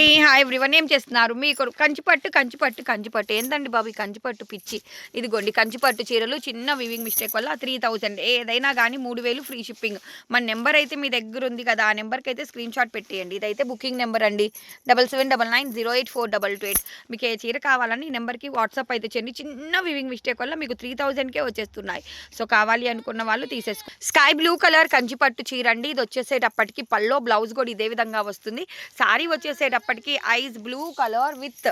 అండి hi everyone ఏం చేస్తున్నారు? మీకు కంచిపట్టు కంచిపట్టు కంచిపట్టు. ఏందండి బాబు ఈ కంచిపట్టు పిచ్చి? ఇదిగోండి కంచిపట్టు చీరలు చిన్న వివింగ్ మిస్టేక్ వల్ల త్రీ థౌజండ్ ఏదైనా కానీ మూడు వేలు ఫ్రీ షిప్పింగ్ మన నెంబర్ అయితే మీ దగ్గర ఉంది కదా ఆ నెంబర్కి అయితే స్క్రీన్ షాట్ పెట్టేయండి. ఇదైతే బుకింగ్ నెంబర్ అండి. Double seven double nine zero eight four double two eight మీకు ఏ చీర కావాలని ఈ నెంబర్కి వాట్సాప్ అయితే చేయండి. చిన్న వివింగ్ మిస్టేక్ వల్ల మీకు త్రీ థౌజండ్కే వచ్చేస్తున్నాయి. సో కావాలి అనుకున్న వాళ్ళు తీసేసుకో. స్కై బ్లూ కలర్ కంచిపట్టు చీర అండి. ఇది వచ్చేసేటప్పటికి పల్లో బ్లౌజ్ కూడా ఇదే విధంగా వస్తుంది. సారీ వచ్చేసేటప్పటికి ice blue colour with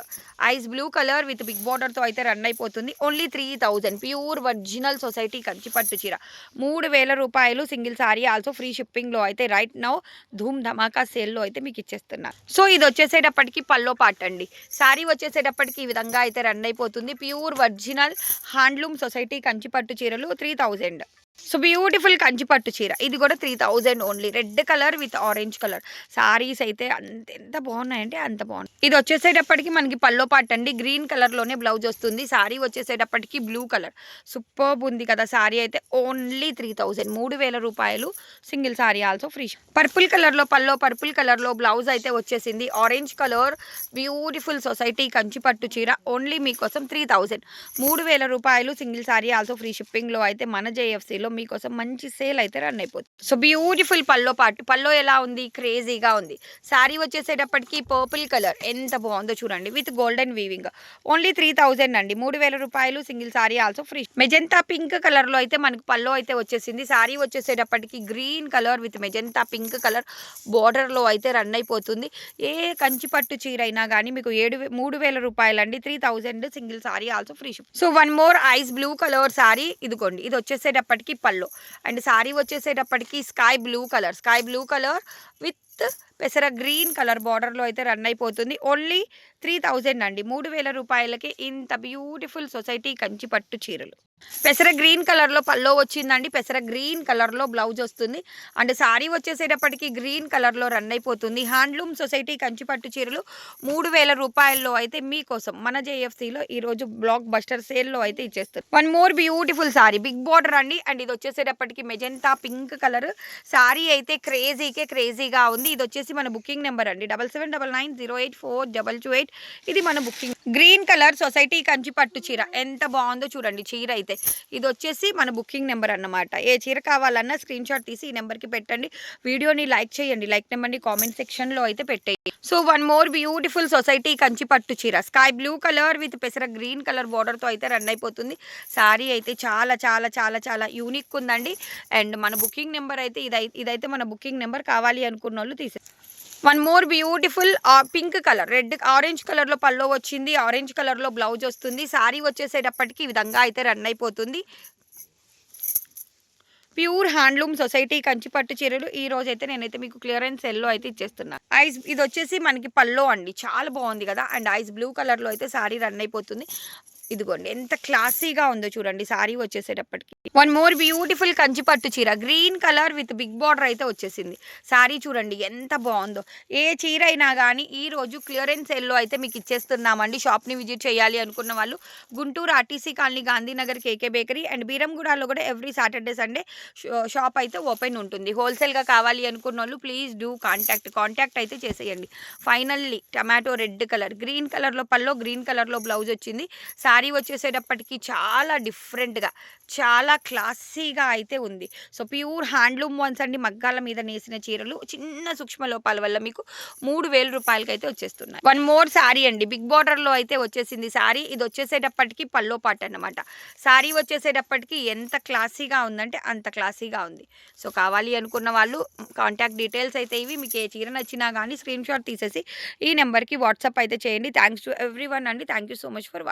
ice blue colour with big బార్డర్తో అయితే రన్ అయిపోతుంది. Only three thousand pure original society కంచిపట్టు చీర. మూడు వేల రూపాయలు సింగిల్ సారీ ఆల్సో ఫ్రీ షిప్పింగ్లో అయితే రైట్ నౌ ధూమ్ ధమాకా సేల్లో అయితే మీకు ఇచ్చేస్తున్నారు. సో ఇది వచ్చేసేటప్పటికి పల్లో పాట అండి. సారీ వచ్చేసేటప్పటికి ఈ విధంగా అయితే రన్ అయిపోతుంది. ప్యూర్ ఒరిజినల్ హ్యాండ్లూమ్ సొసైటీ కంచిపట్టు చీరలు త్రీ థౌజండ్ సో బ్యూటిఫుల్ కంచిపట్టు చీర. ఇది కూడా three thousand only red colour with orange colour saris అయితే అంత ఎంత బాగున్నాయంటే అంత బాగున్నాయి. ఇది వచ్చేసేటప్పటికి మనకి పల్లో పాట అండి. గ్రీన్ కలర్లోనే బ్లౌజ్ వస్తుంది. సారీ వచ్చేసేటప్పటికి బ్లూ కలర్ సూపర్బ్ ఉంది కదా సారీ అయితే. ఓన్లీ త్రీ థౌజండ్ మూడు వేల రూపాయలు single sari also free purple కలర్లో పల్లో పర్పుల్ కలర్లో బ్లౌజ్ అయితే వచ్చేసింది. ఆరెంజ్ కలర్ బ్యూటిఫుల్ సొసైటీ కంచిపట్టు చీర. ఓన్లీ మీకోసం త్రీ థౌజండ్ మూడు వేల రూపాయలు సింగిల్ సారీ ఆల్సో ఫ్రీ షిప్పింగ్లో అయితే మన జేఎఫ్సీలో మీకోసం మంచి సేల్ అయితే రన్ అయిపోతుంది. సో బ్యూటిఫుల్ పల్లో పాటు పల్లో ఎలా ఉంది? క్రేజీగా ఉంది. సారీ వచ్చేసేటప్పటికి పర్పుల్ కలర్ ఎంత బాగుందో చూడండి. With golden weaving. Only three thousand అండి. మూడు వేల రూపాయలు single sari also free. Magenta pink కలర్లో అయితే మనకు పల్లో అయితే వచ్చేసింది. సారీ వచ్చేసేటప్పటికి green colour with magenta pink colour బార్డర్లో అయితే రన్ అయిపోతుంది. ఏ కంచిపట్టు చీర అయినా కానీ మీకు ఏడు మూడు వేల రూపాయలు అండి three thousand single sari also free ship. So one more ice blue colour sari ఇదిగోండి. ఇది వచ్చేసేటప్పటికి పళ్ళు. అండ్ సారీ వచ్చేసేటప్పటికి sky blue colour. Sky blue colour with పెసర గ్రీన్ కలర్ బార్డర్లో అయితే రన్ అయిపోతుంది. ఓన్లీ త్రీ థౌజండ్ అండి. మూడు వేల రూపాయలకి ఇంత బ్యూటిఫుల్ సొసైటీ కంచి పట్టు చీరలు. పెసర గ్రీన్ కలర్లో పల్లో వచ్చిందండి. పెసర గ్రీన్ కలర్లో బ్లౌజ్ వస్తుంది. అండ్ సారీ వచ్చేసేటప్పటికి గ్రీన్ కలర్లో రన్ అయిపోతుంది. హ్యాండ్లూమ్ సొసైటీ కంచిపట్టు చీరలు మూడు వేల రూపాయల్లో అయితే మీకోసం మన జేఎఫ్సీలో ఈరోజు బ్లాక్ బస్టర్ సేల్లో అయితే ఇచ్చేస్తారు. One more beautiful sari. Big border అండి. అండ్ ఇది వచ్చేసేటప్పటికి మెజెంతా పింక్ కలర్. సారీ అయితే క్రేజీకే క్రేజీగా ఉంది. ఇది వచ్చేసి మన బుకింగ్ నెంబర్ అండి. Double seven double nine zero eight four double two eight. ఇది మన booking. Green colour society Kanchi పట్టు చీర. ఎంత బాగుందో చూడండి చీర అయితే. ఇది వచ్చేసి మన బుకింగ్ నెంబర్ అన్నమాట. ఏ చీర కావాలన్నా స్క్రీన్ షాట్ తీసి ఈ నెంబర్కి పెట్టండి. వీడియోని లైక్ చేయండి. లైక్ నెంబర్ని కామెంట్ సెక్షన్లో అయితే పెట్టేయండి. So one more beautiful society Kanchi పట్టు చీర. స్కై బ్లూ కలర్ విత్ పెసర గ్రీన్ కలర్ బార్డర్తో అయితే రన్ అయిపోతుంది. సారీ అయితే చాలా చాలా చాలా చాలా యూనిక్ ఉందండి. అండ్ మన బుకింగ్ నెంబర్ అయితే ఇదైతే ఇదైతే మన బుకింగ్ నెంబర్ కావాలి అనుకున్న వాళ్ళు తీసే one more beautiful pink colour red orange కలర్లో పల్లో వచ్చింది ఆరెంజ్ కలర్లో బ్లౌజ్ వస్తుంది. సారీ వచ్చేసేటప్పటికి ఈ విధంగా అయితే రన్ అయిపోతుంది. ప్యూర్ హ్యాండ్లూమ్ సొసైటీ కంచిపట్టు చీరలు. ఈ రోజు అయితే నేనైతే మీకు క్లియరెన్స్ సెల్లో అయితే ఇచ్చేస్తున్నాను ఐస్ ఇది వచ్చేసి మనకి పల్లో అండి. చాలా బాగుంది కదా? అండ్ ఐస్ బ్లూ కలర్లో అయితే సారీ రన్ అయిపోతుంది. ఇదిగోండి ఎంత క్లాసీగా ఉందో చూడండి సారీ వచ్చేసేటప్పటికి. వన్ మోర్ బ్యూటిఫుల్ కంచిపట్టు చీర green colour with big border అయితే వచ్చేసింది. సారీ చూడండి ఎంత బాగుందో. ఏ చీర అయినా కానీ ఈ రోజు క్లియరెన్స్ ఎల్లో అయితే మీకు ఇచ్చేస్తున్నామండి. షాప్ని విజిట్ చేయాలి అనుకున్న వాళ్ళు Guntur RTC colony Gandhinagar KK bakery and బీరంగూడలో కూడా ఎవ్రీ సాటర్డే సండే షాప్ అయితే ఓపెన్ ఉంటుంది. హోల్సేల్గా కావాలి అనుకున్న వాళ్ళు ప్లీజ్ డూ కాంటాక్ట్ కాంటాక్ట్ అయితే చేసేయండి. Finally tomato red colour green కలర్లో పల్లో గ్రీన్ కలర్లో బ్లౌజ్ వచ్చింది. శారీ వచ్చేసేటప్పటికి చాలా డిఫరెంట్గా చాలా క్లాసీగా అయితే ఉంది. సో ప్యూర్ హ్యాండ్లూమ్ వన్స్ అండి మగ్గాల మీద నేసిన చీరలు చిన్న సూక్ష్మ లోపాల వల్ల మీకు మూడు వేల రూపాయలకి అయితే వచ్చేస్తున్నాయి. వన్ మోర్ శారీ అండి బిగ్ బార్డర్లో అయితే వచ్చేసింది శారీ. ఇది వచ్చేసేటప్పటికి పల్లో పాట అనమాట శారీ వచ్చేసేటప్పటికి ఎంత క్లాసీగా ఉందంటే అంత క్లాసీగా ఉంది. సో కావాలి అనుకున్న వాళ్ళు కాంటాక్ట్ డీటెయిల్స్ అయితే ఇవి. మీకు ఏ చీర నచ్చినా కానీ స్క్రీన్ షాట్ తీసేసి ఈ నెంబర్కి వాట్సాప్ అయితే చేయండి. థ్యాంక్స్ టు ఎవ్రీ వన్ అండి. Thank you so much for